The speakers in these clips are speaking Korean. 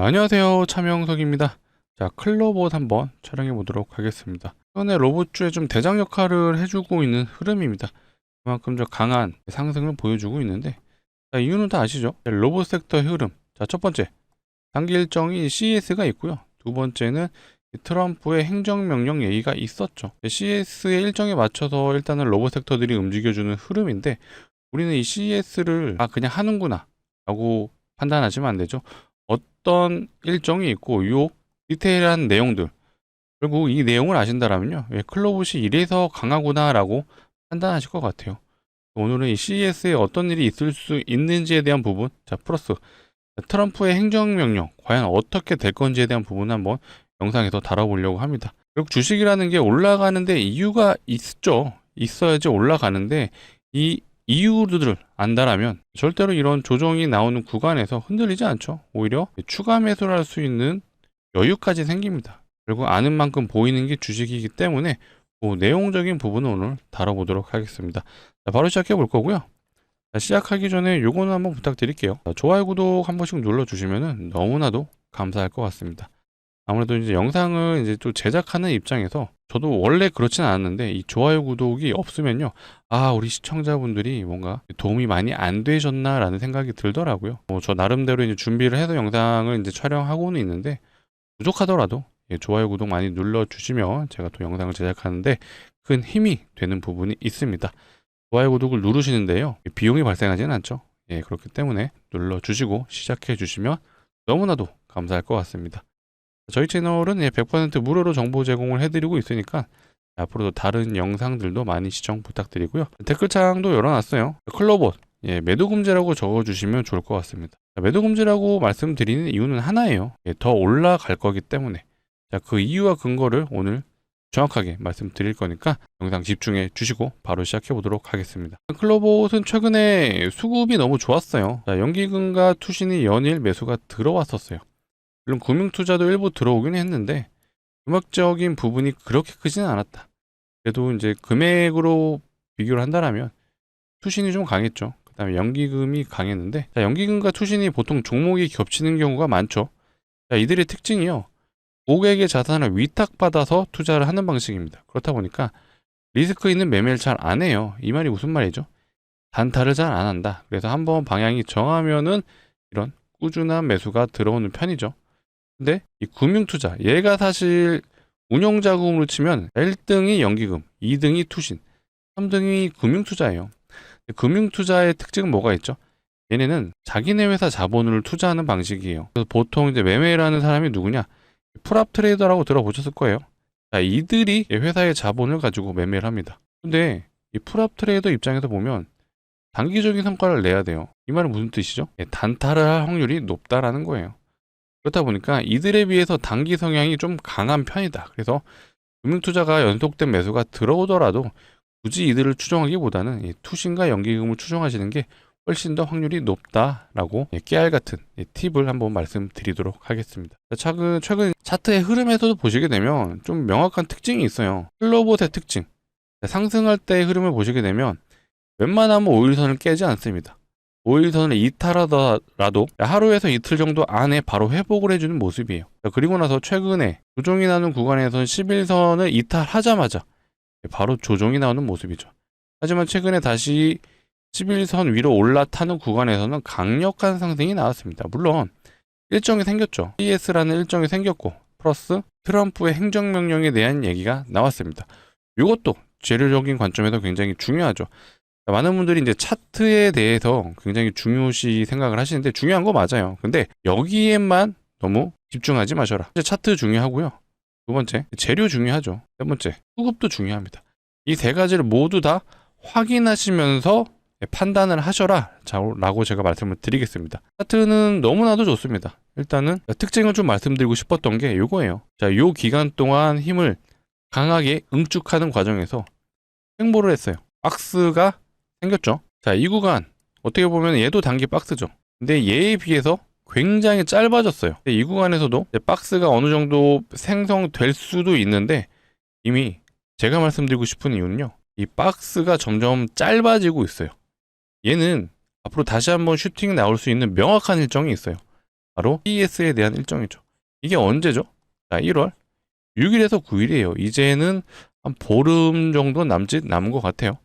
안녕하세요. 차명석입니다. 자 클로봇 한번 촬영해 보도록 하겠습니다. 최근에 로봇주에 좀 대장 역할을 해주고 있는 흐름입니다. 그만큼 좀 강한 상승을 보여주고 있는데 자, 이유는 다 아시죠? 로봇 섹터의 흐름. 자 첫 번째. 단기 일정이 CES가 있고요. 두 번째는 트럼프의 행정명령 얘기가 있었죠. CES의 일정에 맞춰서 일단은 로봇 섹터들이 움직여주는 흐름인데 우리는 이 CES를 아 그냥 하는구나 라고 판단하시면 안 되죠 어떤 일정이 있고 요 디테일한 내용들. 결국 이 내용을 아신다라면요. 예, 클로봇이 이래서 강하구나 라고 판단하실 것 같아요. 오늘은 이 CES에 어떤 일이 있을 수 있는지에 대한 부분 자 플러스 트럼프의 행정명령 과연 어떻게 될 건지에 대한 부분 한번 영상에서 다뤄보려고 합니다. 결국 주식이라는 게 올라가는데 이유가 있죠. 있어야지 올라가는데 이 이유들을 안다라면 절대로 이런 조정이 나오는 구간에서 흔들리지 않죠. 오히려 추가 매수를 할 수 있는 여유까지 생깁니다. 그리고 아는 만큼 보이는 게 주식이기 때문에 그 내용적인 부분을 오늘 다뤄보도록 하겠습니다. 자, 바로 시작해 볼 거고요. 자, 시작하기 전에 요거는 한번 부탁드릴게요. 자, 좋아요, 구독 한 번씩 눌러주시면 너무나도 감사할 것 같습니다. 아무래도 이제 영상을 이제 또 제작하는 입장에서 저도 원래 그렇진 않았는데 이 좋아요 구독이 없으면요. 아 우리 시청자분들이 뭔가 도움이 많이 안 되셨나 라는 생각이 들더라고요. 뭐 저 나름대로 이제 준비를 해서 영상을 이제 촬영하고는 있는데 부족하더라도 예, 좋아요 구독 많이 눌러주시면 제가 또 영상을 제작하는데 큰 힘이 되는 부분이 있습니다. 좋아요 구독을 누르시는데요. 비용이 발생하지는 않죠. 예 그렇기 때문에 눌러주시고 시작해 주시면 너무나도 감사할 것 같습니다 저희 채널은 예, 100% 무료로 정보 제공을 해드리고 있으니까 앞으로도 다른 영상들도 많이 시청 부탁드리고요. 댓글창도 열어놨어요. 클로봇 예, 매도 금지라고 적어주시면 좋을 것 같습니다. 매도 금지라고 말씀드리는 이유는 하나예요. 예, 더 올라갈 거기 때문에 자, 그 이유와 근거를 오늘 정확하게 말씀드릴 거니까 영상 집중해 주시고 바로 시작해 보도록 하겠습니다. 클로봇은 최근에 수급이 너무 좋았어요. 자, 연기금과 투신이 연일 매수가 들어왔었어요. 물론 금융투자도 일부 들어오긴 했는데 금액적인 부분이 그렇게 크지는 않았다. 그래도 이제 금액으로 비교를 한다라면 투신이 좀 강했죠. 그 다음에 연기금이 강했는데 자, 연기금과 투신이 보통 종목이 겹치는 경우가 많죠. 자, 이들의 특징이요. 고객의 자산을 위탁받아서 투자를 하는 방식입니다. 그렇다 보니까 리스크 있는 매매를 잘 안 해요. 이 말이 무슨 말이죠? 단타를 잘 안 한다. 그래서 한번 방향이 정하면은 이런 꾸준한 매수가 들어오는 편이죠. 근데 이 금융투자 얘가 사실 운영자금으로 치면 1등이 연기금, 2등이 투신, 3등이 금융투자예요. 금융투자의 특징은 뭐가 있죠? 얘네는 자기네 회사 자본을 투자하는 방식이에요. 그래서 보통 이제 매매라는 사람이 누구냐? 풀압 트레이더라고 들어보셨을 거예요. 자, 이들이 회사의 자본을 가지고 매매를 합니다. 근데 이 풀압 트레이더 입장에서 보면 단기적인 성과를 내야 돼요. 이 말은 무슨 뜻이죠? 예, 단타를 할 확률이 높다라는 거예요. 그렇다 보니까 이들에 비해서 단기 성향이 좀 강한 편이다. 그래서 금융투자가 연속된 매수가 들어오더라도 굳이 이들을 추정하기보다는 이 투신과 연기금을 추정하시는 게 훨씬 더 확률이 높다라고 예, 깨알 같은 예, 팁을 한번 말씀드리도록 하겠습니다. 최근, 최근 차트의 흐름에서도 보시게 되면 좀 명확한 특징이 있어요. 클로봇의 특징. 상승할 때의 흐름을 보시게 되면 웬만하면 5일선을 깨지 않습니다. 5일선을 이탈하더라도 하루에서 이틀 정도 안에 바로 회복을 해주는 모습이에요. 그리고 나서 최근에 조정이 나는 구간에서는 11선을 이탈하자마자 바로 조정이 나오는 모습이죠. 하지만 최근에 다시 11선 위로 올라타는 구간에서는 강력한 상승이 나왔습니다. 물론 일정이 생겼죠. CS라는 일정이 생겼고 플러스 트럼프의 행정명령에 대한 얘기가 나왔습니다. 이것도 재료적인 관점에서 굉장히 중요하죠. 많은 분들이 이제 차트에 대해서 굉장히 중요시 생각을 하시는데 중요한 거 맞아요. 근데 여기에만 너무 집중하지 마셔라. 차트 중요하고요. 두 번째, 재료 중요하죠. 세 번째, 수급도 중요합니다. 이 세 가지를 모두 다 확인하시면서 판단을 하셔라. 자, 라고 제가 말씀을 드리겠습니다. 차트는 너무나도 좋습니다. 일단은 특징을 좀 말씀드리고 싶었던 게 요거예요. 자, 요 기간 동안 힘을 강하게 응축하는 과정에서 행보를 했어요. 박스가 생겼죠. 자, 이 구간 어떻게 보면 얘도 단기 박스죠. 근데 얘에 비해서 굉장히 짧아졌어요. 이 구간에서도 박스가 어느 정도 생성될 수도 있는데 이미 제가 말씀드리고 싶은 이유는요. 이 박스가 점점 짧아지고 있어요. 얘는 앞으로 다시 한번 슈팅 나올 수 있는 명확한 일정이 있어요. 바로 CES에 대한 일정이죠. 이게 언제죠? 자, 1월 6일에서 9일이에요. 이제는 한 보름 정도 남짓 남은 것 같아요.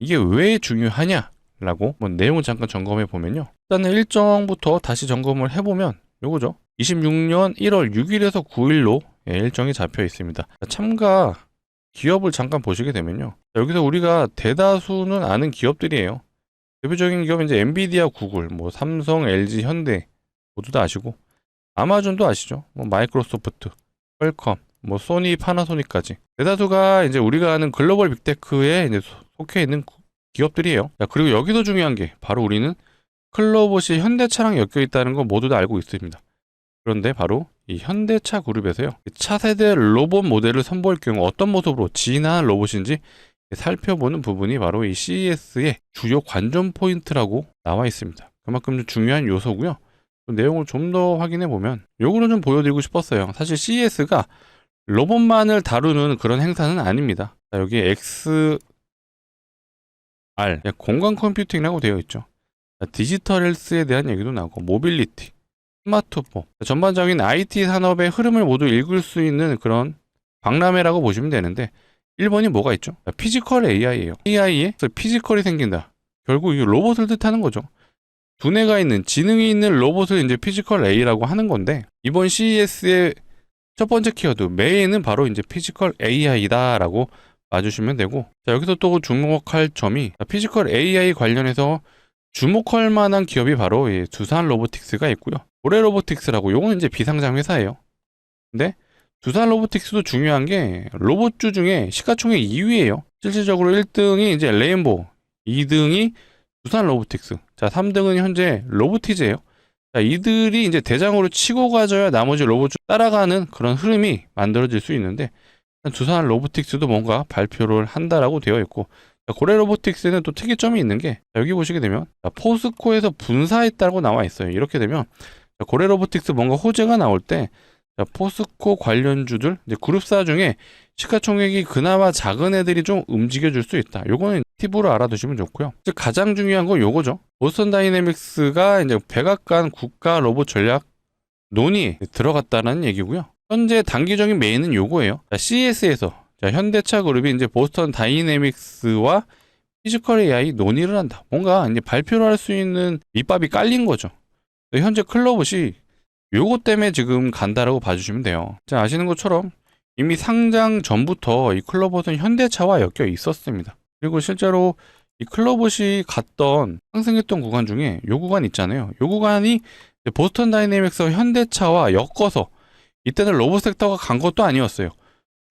이게 왜 중요하냐 라고 뭐 내용을 잠깐 점검해 보면요. 일단은 일정부터 다시 점검을 해보면 요거죠. 26년 1월 6일에서 9일로 예, 일정이 잡혀 있습니다. 참가 기업을 잠깐 보시게 되면요. 여기서 우리가 대다수는 아는 기업들이에요. 대표적인 기업은 이제 엔비디아, 구글, 뭐 삼성, LG, 현대 모두 다 아시고 아마존도 아시죠? 뭐 마이크로소프트, 퀄컴, 뭐 소니, 파나소닉까지 대다수가 이제 우리가 아는 글로벌 빅테크에 이제 소- 속해 있는 구- 기업들이에요. 자, 그리고 여기서 중요한 게 바로 우리는 클로봇이 현대차랑 엮여 있다는 거 모두 다 알고 있습니다. 그런데 바로 이 현대차 그룹에서요. 차세대 로봇 모델을 선보일 경우 어떤 모습으로 진화한 로봇인지 살펴보는 부분이 바로 이 CES의 주요 관전 포인트라고 나와 있습니다. 그만큼 좀 중요한 요소고요. 그 내용을 좀 더 확인해 보면 요거는 좀 보여드리고 싶었어요. 사실 CES가 로봇만을 다루는 그런 행사는 아닙니다. 자, 여기 XR 공간 컴퓨팅이라고 되어 있죠. 자, 디지털 헬스에 대한 얘기도 나오고 모빌리티, 스마트폰 전반적인 IT 산업의 흐름을 모두 읽을 수 있는 그런 박람회라고 보시면 되는데 1번이 뭐가 있죠? 자, 피지컬 AI예요. AI에 피지컬이 생긴다. 결국 이 로봇을 뜻하는 거죠. 두뇌가 있는 지능이 있는 로봇을 이제 피지컬 A라고 하는 건데 이번 CES의 첫 번째 키워드 메인은 바로 이제 피지컬 AI다라고 봐주시면 되고 자 여기서 또 주목할 점이 피지컬 AI 관련해서 주목할 만한 기업이 바로 이 두산 로보틱스가 있고요. 고래 로보틱스라고 요거는 이제 비상장 회사예요. 근데 두산 로보틱스도 중요한 게 로봇주 중에 시가총액 2위예요. 실질적으로 1등이 이제 레인보우, 2등이 두산 로보틱스. 자, 3등은 현재 로보티즈예요. 자, 이들이 이제 대장으로 치고 가져야 나머지 로봇 쭉 따라가는 그런 흐름이 만들어질 수 있는데 두산 로보틱스도 뭔가 발표를 한다라고 되어 있고 자, 고래 로보틱스는 또 특이점이 있는 게 자, 여기 보시게 되면 자, 포스코에서 분사했다고 나와 있어요. 이렇게 되면 자, 고래 로보틱스 뭔가 호재가 나올 때 자, 포스코 관련주들 그룹사 중에 시가총액이 그나마 작은 애들이 좀 움직여줄 수 있다. 요거는 팁으로 알아두시면 좋고요. 가장 중요한 건 요거죠. 보스턴 다이내믹스가 이제 백악관 국가 로봇 전략 논의에 들어갔다는 얘기고요. 현재 단기적인 메인은 요거예요. CES에서 현대차 그룹이 이제 보스턴 다이내믹스와 피지컬 AI 논의를 한다. 뭔가 이제 발표를 할 수 있는 밑밥이 깔린 거죠. 현재 클로봇이 요거 때문에 지금 간다라고 봐주시면 돼요. 자, 아시는 것처럼 이미 상장 전부터 이 클로봇은 현대차와 엮여 있었습니다. 그리고 실제로 이 클로봇이 갔던 상승했던 구간 중에 요 구간 있잖아요. 요 구간이 보스턴 다이내믹스 현대차와 엮어서 이때는 로봇 섹터가 간 것도 아니었어요.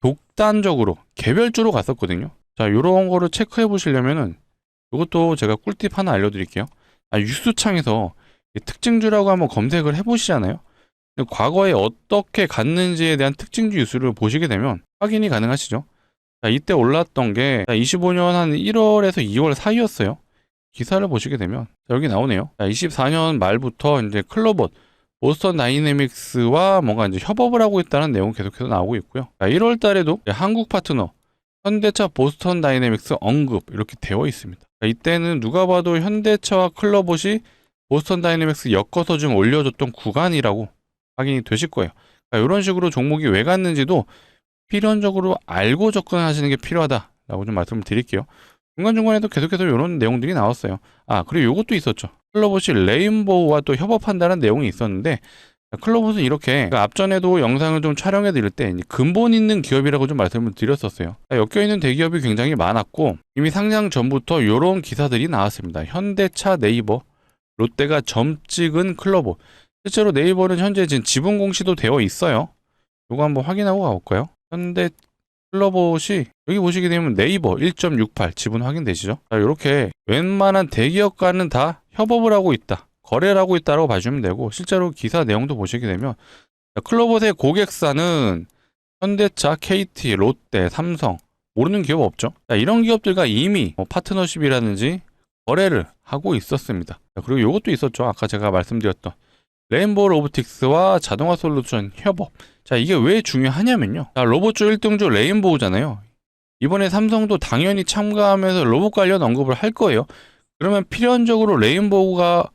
독단적으로 개별주로 갔었거든요. 자, 요런 거를 체크해 보시려면은 이것도 제가 꿀팁 하나 알려드릴게요. 아, 뉴스창에서 이 특징주라고 한번 검색을 해 보시잖아요. 근데 과거에 어떻게 갔는지에 대한 특징주 뉴스를 보시게 되면 확인이 가능하시죠. 자, 이때 올랐던 게 25년 한 1월에서 2월 사이였어요. 기사를 보시게 되면 자, 여기 나오네요. 자, 24년 말부터 이제 클로봇, 보스턴 다이내믹스와 뭔가 이제 협업을 하고 있다는 내용 계속해서 나오고 있고요. 자, 1월 달에도 한국 파트너 현대차 보스턴 다이내믹스 언급 이렇게 되어 있습니다. 자, 이때는 누가 봐도 현대차와 클로봇이 보스턴 다이내믹스 엮어서 좀 올려줬던 구간이라고 확인이 되실 거예요. 그러니까 이런 식으로 종목이 왜 갔는지도 필연적으로 알고 접근하시는 게 필요하다라고 좀 말씀을 드릴게요. 중간중간에도 계속해서 이런 내용들이 나왔어요. 아, 그리고 이것도 있었죠. 클로봇이 레인보우와 또 협업한다는 내용이 있었는데 클로봇은 이렇게 그러니까 앞전에도 영상을 좀 촬영해 드릴 때 근본 있는 기업이라고 좀 말씀을 드렸었어요. 엮여 있는 대기업이 굉장히 많았고 이미 상장 전부터 이런 기사들이 나왔습니다. 현대차, 네이버, 롯데가 점 찍은 클로봇. 실제로 네이버는 현재 지금 지분 공시도 되어 있어요. 이거 한번 확인하고 가볼까요? 현대 클로봇이 여기 보시게 되면 네이버 1.68 지분 확인되시죠? 자, 이렇게 웬만한 대기업과는 다 협업을 하고 있다. 거래를 하고 있다고 봐주면 되고 실제로 기사 내용도 보시게 되면 자, 클로봇의 고객사는 현대차, KT, 롯데, 삼성 모르는 기업 없죠? 자, 이런 기업들과 이미 뭐 파트너십이라든지 거래를 하고 있었습니다. 자, 그리고 이것도 있었죠. 아까 제가 말씀드렸던 레인보우 로보틱스와 자동화 솔루션 협업. 자, 이게 왜 중요하냐면요. 자, 로봇주 1등주 레인보우잖아요. 이번에 삼성도 당연히 참가하면서 로봇 관련 언급을 할 거예요. 그러면 필연적으로 레인보우가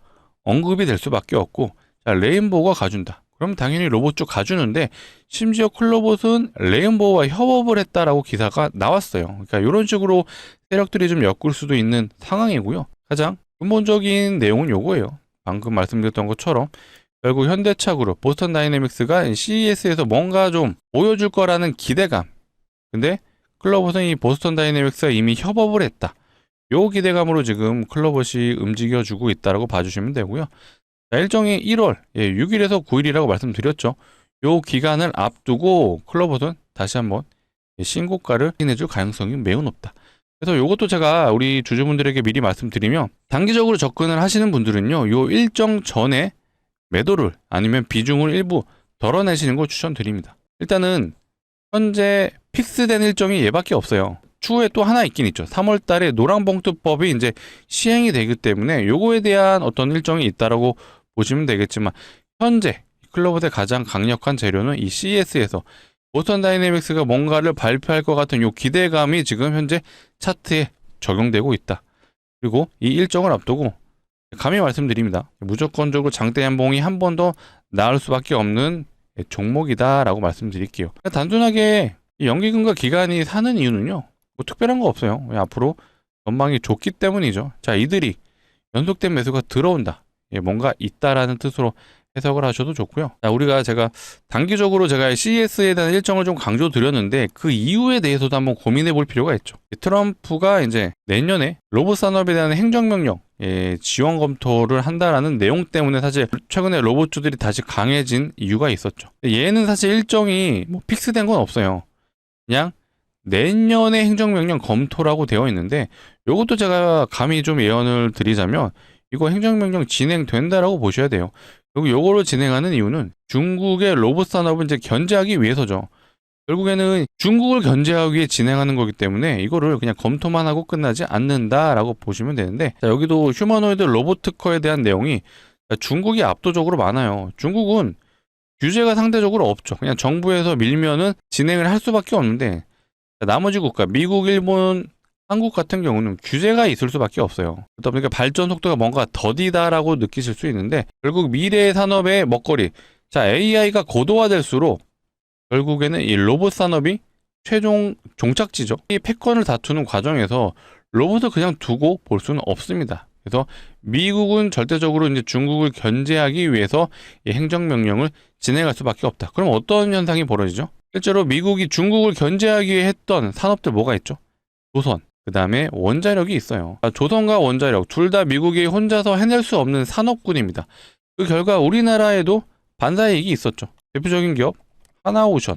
언급이 될 수밖에 없고, 자, 레인보우가 가준다. 그럼 당연히 로봇 쪽 가주는데 심지어 클로봇은 레인보우와 협업을 했다라고 기사가 나왔어요. 그러니까 이런 식으로 세력들이 좀 엮을 수도 있는 상황이고요. 가장 근본적인 내용은 요거예요. 방금 말씀드렸던 것처럼 결국 현대차 그룹, 보스턴 다이내믹스가 CES에서 뭔가 좀 보여줄 거라는 기대감. 근데 클로봇은 이 보스턴 다이내믹스가 이미 협업을 했다. 요 기대감으로 지금 클로봇이 움직여주고 있다라고 봐주시면 되고요. 자, 일정이 1월 예, 6일에서 9일이라고 말씀드렸죠. 요 기간을 앞두고 클로봇은 다시 한번 신고가를 확인해줄 가능성이 매우 높다. 그래서 요것도 제가 우리 주주분들에게 미리 말씀드리면 단기적으로 접근을 하시는 분들은요, 요 일정 전에 매도를 아니면 비중을 일부 덜어내시는 걸 추천드립니다. 일단은 현재 픽스된 일정이 얘밖에 없어요. 추후에 또 하나 있긴 있죠. 3월 달에 노랑봉투법이 이제 시행이 되기 때문에 요거에 대한 어떤 일정이 있다라고 보시면 되겠지만 현재 클로봇의 가장 강력한 재료는 이 CS에서 보스턴 다이내믹스가 뭔가를 발표할 것 같은 요 기대감이 지금 현재 차트에 적용되고 있다. 그리고 이 일정을 앞두고 감히 말씀드립니다. 무조건적으로 장대 연봉이 한 번 더 나을 수밖에 없는 종목이다라고 말씀드릴게요. 단순하게 이 연기금과 기간이 사는 이유는요. 뭐 특별한 거 없어요. 왜 앞으로 전망이 좋기 때문이죠. 자, 이들이 연속된 매수가 들어온다. 예, 뭔가 있다라는 뜻으로 해석을 하셔도 좋고요. 자, 우리가 제가 단기적으로 제가 CES에 대한 일정을 좀 강조 드렸는데 그 이유에 대해서도 한번 고민해 볼 필요가 있죠. 트럼프가 이제 내년에 로봇 산업에 대한 행정명령 예, 지원 검토를 한다라는 내용 때문에 사실 최근에 로봇주들이 다시 강해진 이유가 있었죠. 얘는 사실 일정이 뭐 픽스된 건 없어요. 그냥 내년에 행정명령 검토라고 되어 있는데 이것도 제가 감히 좀 예언을 드리자면 이거 행정명령 진행된다라고 보셔야 돼요. 그리고 요거를 진행하는 이유는 중국의 로봇 산업을 이제 견제하기 위해서죠. 결국에는 중국을 견제하기 위해 진행하는 거기 때문에 이거를 그냥 검토만 하고 끝나지 않는다라고 보시면 되는데 자, 여기도 휴머노이드 로봇 특허에 대한 내용이 중국이 압도적으로 많아요. 중국은 규제가 상대적으로 없죠. 그냥 정부에서 밀면은 진행을 할 수밖에 없는데 자, 나머지 국가 미국, 일본, 한국 같은 경우는 규제가 있을 수밖에 없어요. 그러다 보니까 발전 속도가 뭔가 더디다라고 느끼실 수 있는데 결국 미래 산업의 먹거리 자 AI가 고도화될수록 결국에는 이 로봇 산업이 최종 종착지죠. 이 패권을 다투는 과정에서 로봇을 그냥 두고 볼 수는 없습니다. 그래서 미국은 절대적으로 이제 중국을 견제하기 위해서 이 행정명령을 진행할 수밖에 없다. 그럼 어떤 현상이 벌어지죠? 실제로 미국이 중국을 견제하기 위해 했던 산업들 뭐가 있죠? 조선, 그 다음에 원자력이 있어요. 아, 조선과 원자력 둘 다 미국이 혼자서 해낼 수 없는 산업군입니다. 그 결과 우리나라에도 반사이익이 있었죠. 대표적인 기업 하나오션.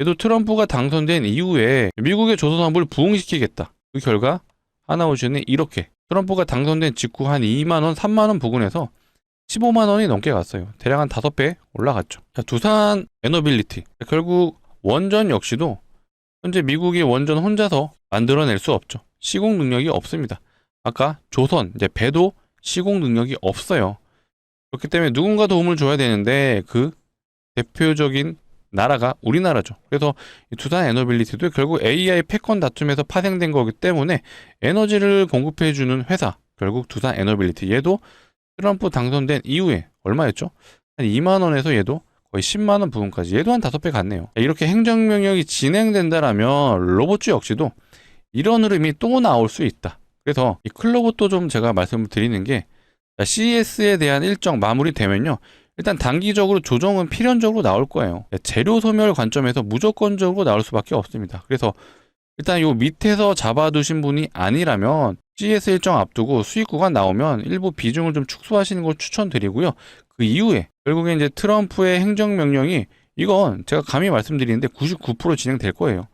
얘도 트럼프가 당선된 이후에 미국의 조선업을 부흥시키겠다. 그 결과 하나오션이 이렇게 트럼프가 당선된 직후 한 2만 원, 3만 원 부근에서 15만 원이 넘게 갔어요. 대략 한 5배 올라갔죠. 자, 두산 에너빌리티. 결국 원전 역시도 현재 미국이 원전 혼자서 만들어낼 수 없죠. 시공 능력이 없습니다. 아까 조선, 이제 배도 시공 능력이 없어요. 그렇기 때문에 누군가 도움을 줘야 되는데 그 대표적인 나라가 우리나라죠. 그래서 이 두산 에너빌리티도 결국 AI 패권 다툼에서 파생된 거기 때문에 에너지를 공급해주는 회사, 결국 두산 에너빌리티. 얘도 트럼프 당선된 이후에 얼마였죠? 한 2만 원에서 얘도 거의 10만 원 부분까지 얘도 한 5배 갔네요. 이렇게 행정명령이 진행된다라면 로봇주 역시도 이런 흐름이 또 나올 수 있다. 그래서 이 클로봇도 좀 제가 말씀을 드리는 게 CES에 대한 일정 마무리되면요. 일단 단기적으로 조정은 필연적으로 나올 거예요. 재료 소멸 관점에서 무조건적으로 나올 수밖에 없습니다. 그래서 일단 요 밑에서 잡아두신 분이 아니라면 CS 일정 앞두고 수익 구간 나오면 일부 비중을 좀 축소하시는 걸 추천드리고요. 그 이후에 결국에 이제 트럼프의 행정명령이 이건 제가 감히 말씀드리는데 99% 진행될 거예요.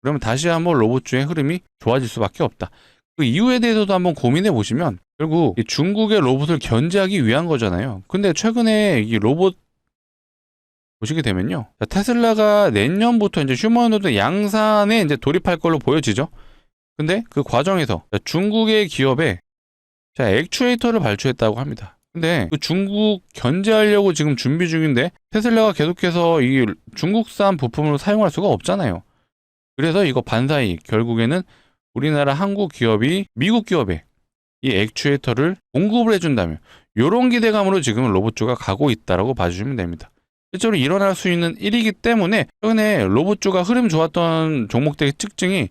그러면 다시 한번 로봇주의 흐름이 좋아질 수밖에 없다. 그 이유에 대해서도 한번 고민해 보시면 결국 이 중국의 로봇을 견제하기 위한 거잖아요. 근데 최근에 이 로봇 보시게 되면요. 자, 테슬라가 내년부터 이제 휴머노드 양산에 이제 돌입할 걸로 보여지죠. 근데 그 과정에서 자, 중국의 기업에 자, 액추에이터를 발주했다고 합니다. 근데 그 중국 견제하려고 지금 준비 중인데 테슬라가 계속해서 이 중국산 부품을 사용할 수가 없잖아요. 그래서 이거 반사이익 결국에는 우리나라 한국 기업이 미국 기업에 이 액추에이터를 공급을 해준다면 이런 기대감으로 지금 로봇주가 가고 있다라고 봐주시면 됩니다. 실제로 일어날 수 있는 일이기 때문에 최근에 로봇주가 흐름 좋았던 종목들의 특징이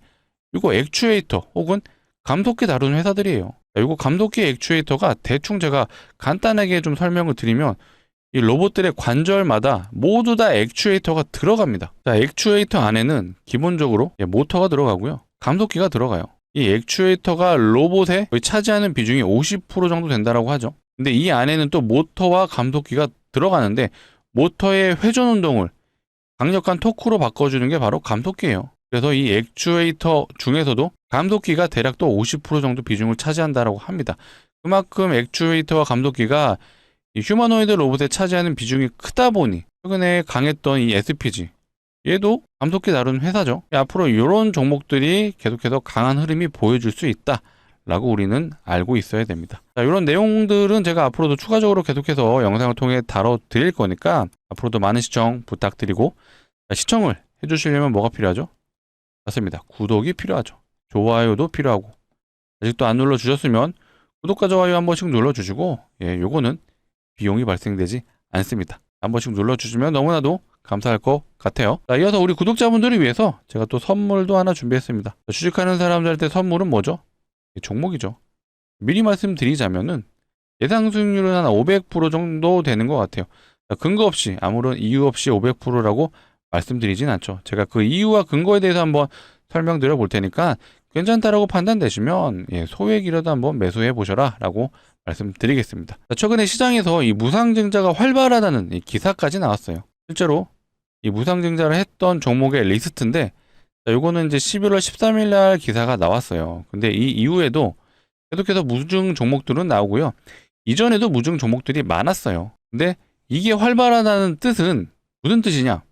이거 액추에이터 혹은 감속기 다루는 회사들이에요. 이거 감속기 액추에이터가 대충 제가 간단하게 좀 설명을 드리면 이 로봇들의 관절마다 모두 다 액추에이터가 들어갑니다. 자, 액추에이터 안에는 기본적으로 예, 모터가 들어가고요. 감속기가 들어가요. 이 액추에이터가 로봇에 차지하는 비중이 50% 정도 된다라고 하죠. 근데 이 안에는 또 모터와 감속기가 들어가는데 모터의 회전 운동을 강력한 토크로 바꿔주는 게 바로 감속기예요. 그래서 이 액추에이터 중에서도 감속기가 대략 또 50% 정도 비중을 차지한다라고 합니다. 그만큼 액추에이터와 감속기가 이 휴머노이드 로봇에 차지하는 비중이 크다 보니 최근에 강했던 이 SPG 얘도 감속기 다루는 회사죠. 앞으로 이런 종목들이 계속해서 강한 흐름이 보여줄 수 있다 라고 우리는 알고 있어야 됩니다. 자, 이런 내용들은 제가 앞으로도 추가적으로 계속해서 영상을 통해 다뤄 드릴 거니까 앞으로도 많은 시청 부탁드리고 자, 시청을 해주시려면 뭐가 필요하죠? 맞습니다. 구독이 필요하죠. 좋아요도 필요하고 아직도 안 눌러 주셨으면 구독과 좋아요 한 번씩 눌러 주시고 예, 요거는 비용이 발생되지 않습니다. 한 번씩 눌러 주시면 너무나도 감사할 것 같아요. 자, 이어서 우리 구독자분들을 위해서 제가 또 선물도 하나 준비했습니다. 주식하는 사람들한테 선물은 뭐죠? 이 종목이죠. 미리 말씀드리자면은 예상 수익률은 한 500% 정도 되는 것 같아요. 자, 근거 없이 아무런 이유 없이 500%라고 말씀드리진 않죠. 제가 그 이유와 근거에 대해서 한번 설명드려 볼 테니까 괜찮다라고 판단되시면 예, 소액이라도 한번 매수해 보셔라 라고 말씀드리겠습니다. 자, 최근에 시장에서 이 무상증자가 활발하다는 이 기사까지 나왔어요. 실제로 이 무상증자를 했던 종목의 리스트인데 자, 요거는 이제 11월 13일 날 기사가 나왔어요. 근데 이 이후에도 계속해서 무증 종목들은 나오고요. 이전에도 무증 종목들이 많았어요. 근데 이게 활발하다는 뜻은 무슨 뜻이냐?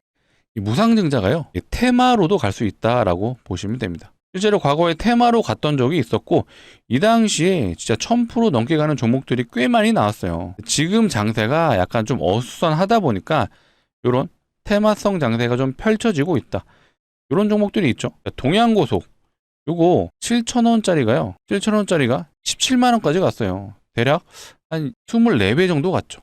이 무상증자가요. 이 테마로도 갈 수 있다라고 보시면 됩니다. 실제로 과거에 테마로 갔던 적이 있었고 이 당시에 진짜 1000% 넘게 가는 종목들이 꽤 많이 나왔어요. 지금 장세가 약간 좀 어수선하다 보니까 이런 테마성 장세가 좀 펼쳐지고 있다. 이런 종목들이 있죠. 동양고속 요거 7,000원짜리가요. 7,000원짜리가 17만 원까지 갔어요. 대략 한 24배 정도 갔죠.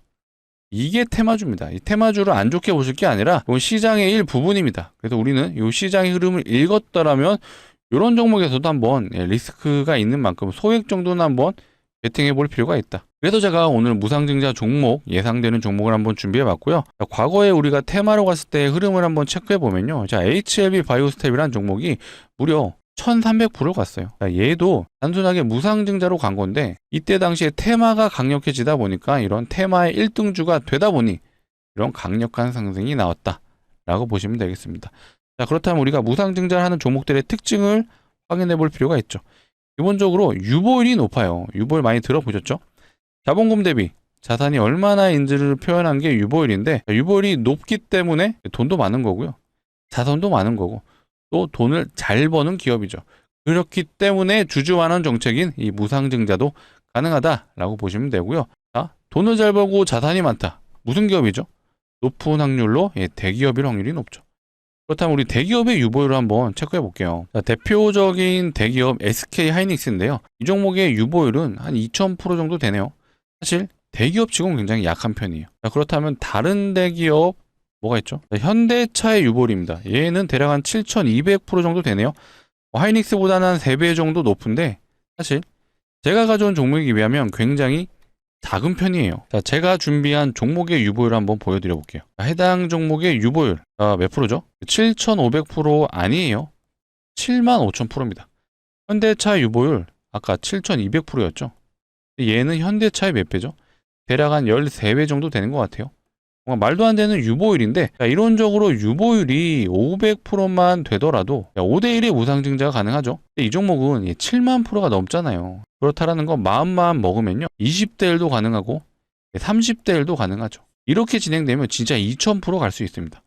이게 테마주입니다. 이 테마주를 안 좋게 보실 게 아니라 시장의 일부분입니다. 그래서 우리는 이 시장의 흐름을 읽었더라면 이런 종목에서도 한번 예, 리스크가 있는 만큼 소액 정도는 한번 베팅해 볼 필요가 있다. 그래서 제가 오늘 무상증자 종목 예상되는 종목을 한번 준비해 봤고요. 자, 과거에 우리가 테마로 갔을 때 흐름을 한번 체크해 보면요. 자, HLB 바이오스텝이라는 종목이 무려 1300% 갔어요. 자, 얘도 단순하게 무상증자로 간 건데 이때 당시에 테마가 강력해지다 보니까 이런 테마의 1등주가 되다 보니 이런 강력한 상승이 나왔다라고 보시면 되겠습니다. 자, 그렇다면 우리가 무상증자를 하는 종목들의 특징을 확인해 볼 필요가 있죠. 기본적으로 유보율이 높아요. 유보율 많이 들어보셨죠? 자본금 대비 자산이 얼마나인지를 표현한 게 유보율인데 유보율이 높기 때문에 돈도 많은 거고요. 자산도 많은 거고 또 돈을 잘 버는 기업이죠. 그렇기 때문에 주주환원 정책인 이 무상증자도 가능하다라고 보시면 되고요. 자, 돈을 잘 벌고 자산이 많다. 무슨 기업이죠? 높은 확률로 예, 대기업일 확률이 높죠. 그렇다면 우리 대기업의 유보율을 한번 체크해 볼게요. 자, 대표적인 대기업 SK 하이닉스인데요. 이 종목의 유보율은 한 2000% 정도 되네요. 사실 대기업 치고는 굉장히 약한 편이에요. 자, 그렇다면 다른 대기업 뭐가 있죠? 자, 현대차의 유보율입니다. 얘는 대략 한 7200% 정도 되네요. 어, 하이닉스보다는 한 3배 정도 높은데 사실 제가 가져온 종목에 비하면 굉장히 작은 편이에요. 자, 제가 준비한 종목의 유보율 한번 보여드려 볼게요. 자, 해당 종목의 유보율 아, 몇 프로죠? 7,500% 아니에요. 75,000%입니다. 현대차 유보율 아까 7,200%였죠. 얘는 현대차의 몇 배죠? 대략 한 13배 정도 되는 것 같아요. 말도 안 되는 유보율인데 자, 이론적으로 유보율이 500%만 되더라도 5대1의 무상증자가 가능하죠. 이 종목은 7만 프로가 넘잖아요. 그렇다라는 건 마음만 먹으면요. 20대 1도 가능하고 30대 1도 가능하죠. 이렇게 진행되면 진짜 2000%갈 수 있습니다.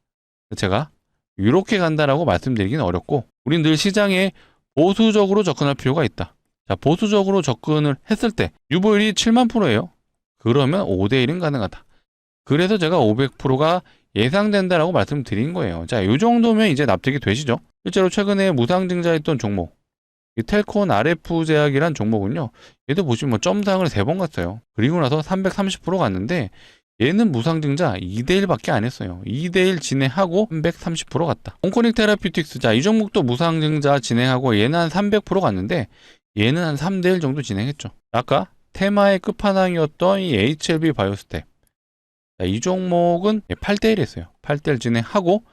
제가 이렇게 간다라고 말씀드리기는 어렵고 우린 늘 시장에 보수적으로 접근할 필요가 있다. 자, 보수적으로 접근을 했을 때 유보율이 7만 프로예요. 그러면 5대 1은 가능하다. 그래서 제가 500%가 예상된다라고 말씀드린 거예요. 자, 이 정도면 이제 납득이 되시죠? 실제로 최근에 무상증자했던 종목 이 텔콘 RF 제약이란 종목은요. 얘도 보시면 뭐 점상을 세번 갔어요. 그리고 나서 330% 갔는데 얘는 무상증자 2대1밖에 안 했어요. 2대1 진행하고 330% 갔다. 온코닉 테라피틱스 자, 이 종목도 무상증자 진행하고 얘는 한 300% 갔는데 얘는 한 3대1 정도 진행했죠. 아까 테마의 끝판왕이었던 이 HLB 바이오스텝. 자, 이 종목은 8대1 했어요. 8대1 진행하고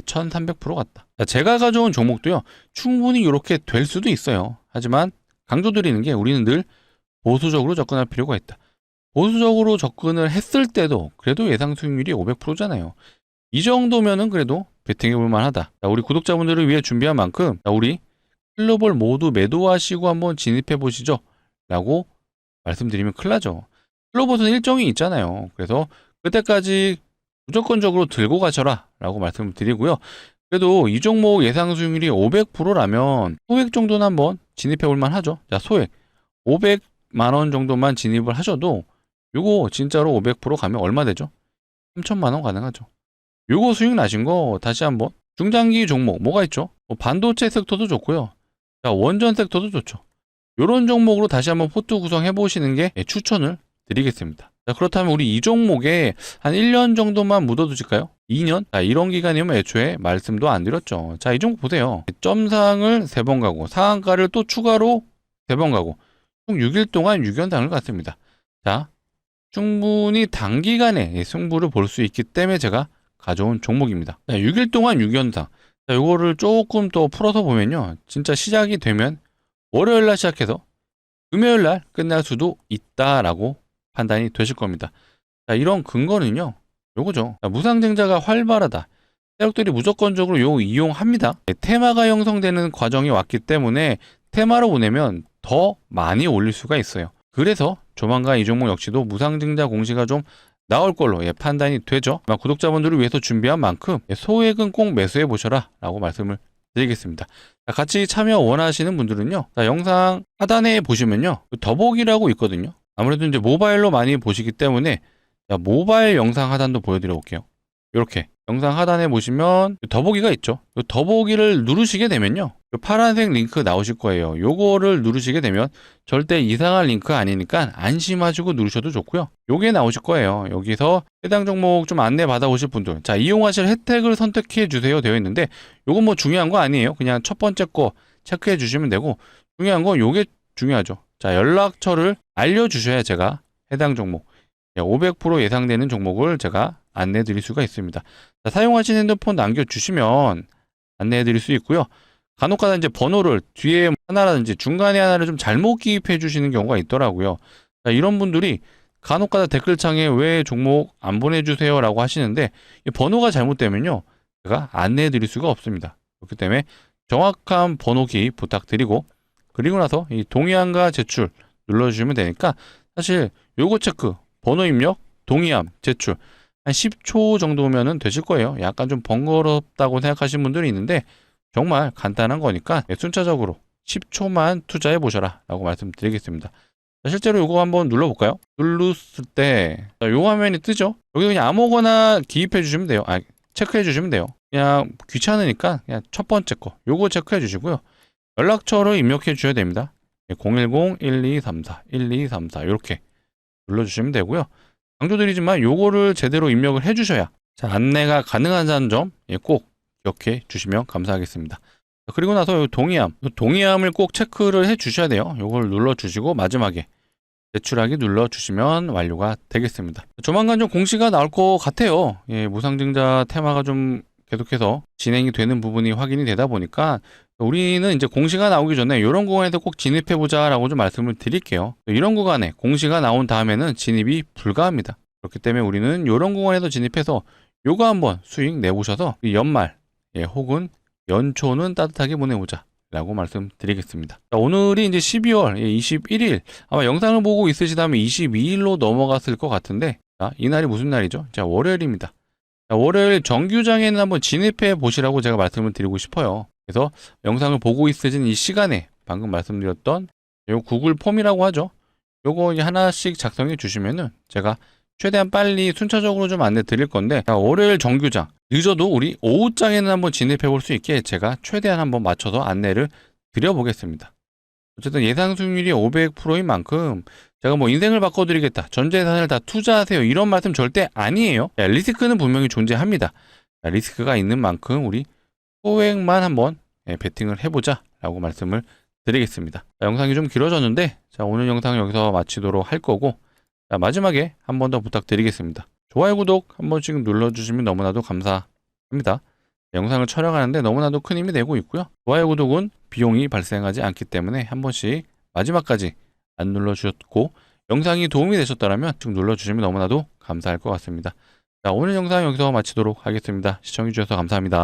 1300% 갔다. 자, 제가 가져온 종목도요. 충분히 이렇게 될 수도 있어요. 하지만 강조드리는 게 우리는 늘 보수적으로 접근할 필요가 있다. 보수적으로 접근을 했을 때도 그래도 예상 수익률이 500%잖아요. 이 정도면은 그래도 베팅해 볼 만하다. 자, 우리 구독자분들을 위해 준비한 만큼 자, 우리 클로벌 모두 매도하시고 한번 진입해 보시죠. 라고 말씀드리면 큰일 나죠. 클로버는 일정이 있잖아요. 그래서 그때까지 무조건적으로 들고 가셔라 라고 말씀을 드리고요. 그래도 이 종목 예상 수익률이 500%라면 소액 정도는 한번 진입해 볼 만 하죠. 자, 소액 500만 원 정도만 진입을 하셔도 요거 진짜로 500% 가면 얼마 되죠? 3천만 원 가능하죠. 요거 수익 나신 거 다시 한번 중장기 종목 뭐가 있죠? 뭐 반도체 섹터도 좋고요. 자, 원전 섹터도 좋죠. 요런 종목으로 다시 한번 포트 구성해 보시는 게 추천을 드리겠습니다. 자, 그렇다면 우리 이 종목에 한 1년 정도만 묻어두실까요? 2년? 자, 이런 기간이면 애초에 말씀도 안 드렸죠. 자, 이 종목 보세요. 점상을 3번 가고 상한가를 또 추가로 3번 가고 총 6일 동안 6연당을 갔습니다. 자, 충분히 단기간에 승부를 볼 수 있기 때문에 제가 가져온 종목입니다. 자, 6일 동안 6연당. 자, 요거를 조금 더 풀어서 보면요. 진짜 시작이 되면 월요일 날 시작해서 금요일 날 끝날 수도 있다라고 판단이 되실 겁니다. 자, 이런 근거는요. 요거죠. 자, 무상증자가 활발하다. 세력들이 무조건적으로 요 이용합니다. 네, 테마가 형성되는 과정이 왔기 때문에 테마로 보내면 더 많이 올릴 수가 있어요. 그래서 조만간 이 종목 역시도 무상증자 공시가 좀 나올 걸로 예, 판단이 되죠. 구독자분들을 위해서 준비한 만큼 예, 소액은 꼭 매수해 보셔라 라고 말씀을 드리겠습니다. 자, 같이 참여 원하시는 분들은요. 자, 영상 하단에 보시면요. 그 더보기라고 있거든요. 아무래도 이제 모바일로 많이 보시기 때문에 자, 모바일 영상 하단도 보여드려 볼게요. 이렇게 영상 하단에 보시면 더보기가 있죠. 이 더보기를 누르시게 되면요. 이 파란색 링크 나오실 거예요. 요거를 누르시게 되면 절대 이상한 링크 아니니까 안심하시고 누르셔도 좋고요. 요게 나오실 거예요. 여기서 해당 종목 좀 안내 받아 오실 분들. 자, 이용하실 혜택을 선택해 주세요 되어 있는데 요건 뭐 중요한 거 아니에요. 그냥 첫 번째 거 체크해 주시면 되고 중요한 건 요게 중요하죠. 자, 연락처를 알려 주셔야 제가 해당 종목 500% 예상되는 종목을 제가 안내 드릴 수가 있습니다. 자, 사용하신 핸드폰 남겨주시면 안내해 드릴 수 있고요. 간혹가다 이제 번호를 뒤에 하나라든지 중간에 하나를 좀 잘못 기입해 주시는 경우가 있더라고요. 자, 이런 분들이 간혹가다 댓글창에 왜 종목 안 보내주세요 라고 하시는데 이 번호가 잘못되면요. 제가 안내해 드릴 수가 없습니다. 그렇기 때문에 정확한 번호 기입 부탁드리고 그리고 나서 이 동의함과 제출 눌러주시면 되니까 사실 요거 체크 번호 입력 동의함 제출 한 10초 정도면은 되실 거예요. 약간 좀 번거롭다고 생각하시는 분들이 있는데 정말 간단한 거니까 순차적으로 10초만 투자해 보셔라 라고 말씀드리겠습니다. 자, 실제로 이거 한번 눌러볼까요? 눌렀을 때, 자, 요 화면이 뜨죠? 여기 그냥 아무거나 기입해 주시면 돼요. 아, 체크해 주시면 돼요. 그냥 귀찮으니까 그냥 첫 번째 거, 요거 체크해 주시고요. 연락처를 입력해 주셔야 됩니다. 010-1234, 1234, 이렇게 눌러주시면 되고요. 강조드리지만 요거를 제대로 입력을 해 주셔야 자, 안내가 가능하다는 점 꼭 기억해 주시면 감사하겠습니다. 그리고 나서 요 동의함, 요 동의함을 꼭 체크를 해 주셔야 돼요. 요걸 눌러 주시고 마지막에 제출하기 눌러 주시면 완료가 되겠습니다. 조만간 좀 공시가 나올 것 같아요. 예, 무상증자 테마가 좀 계속해서 진행이 되는 부분이 확인이 되다 보니까 우리는 이제 공시가 나오기 전에 이런 구간에서 꼭 진입해 보자 라고 좀 말씀을 드릴게요. 이런 구간에 공시가 나온 다음에는 진입이 불가합니다. 그렇기 때문에 우리는 이런 구간에서 진입해서 요거 한번 수익 내보셔서 이 연말 예, 혹은 연초는 따뜻하게 보내보자. 라고 말씀드리겠습니다. 자, 오늘이 이제 12월 21일 아마 영상을 보고 있으시다면 22일로 넘어갔을 것 같은데 자, 이날이 무슨 날이죠? 자, 월요일입니다. 자, 월요일 정규장에는 한번 진입해 보시라고 제가 말씀을 드리고 싶어요. 그래서 영상을 보고 있으신 이 시간에 방금 말씀드렸던 요 구글 폼이라고 하죠. 요거 하나씩 작성해 주시면은 제가 최대한 빨리 순차적으로 좀 안내 드릴 건데 자, 월요일 정규장 늦어도 우리 오후장에는 한번 진입해 볼 수 있게 제가 최대한 한번 맞춰서 안내를 드려 보겠습니다. 어쨌든 예상 수익률이 500%인 만큼 제가 뭐 인생을 바꿔드리겠다, 전 재산을 다 투자하세요 이런 말씀 절대 아니에요. 자, 리스크는 분명히 존재합니다. 자, 리스크가 있는 만큼 우리 소액만 한번 예, 베팅을 해보자 라고 말씀을 드리겠습니다. 자, 영상이 좀 길어졌는데 자, 오늘 영상 여기서 마치도록 할 거고 자, 마지막에 한 번 더 부탁드리겠습니다. 좋아요, 구독 한 번씩 눌러주시면 너무나도 감사합니다. 영상을 촬영하는데 너무나도 큰 힘이 되고 있고요. 좋아요, 구독은 비용이 발생하지 않기 때문에 한 번씩 마지막까지 안 눌러주셨고 영상이 도움이 되셨다면 쭉 눌러주시면 너무나도 감사할 것 같습니다. 자, 오늘 영상 여기서 마치도록 하겠습니다. 시청해주셔서 감사합니다.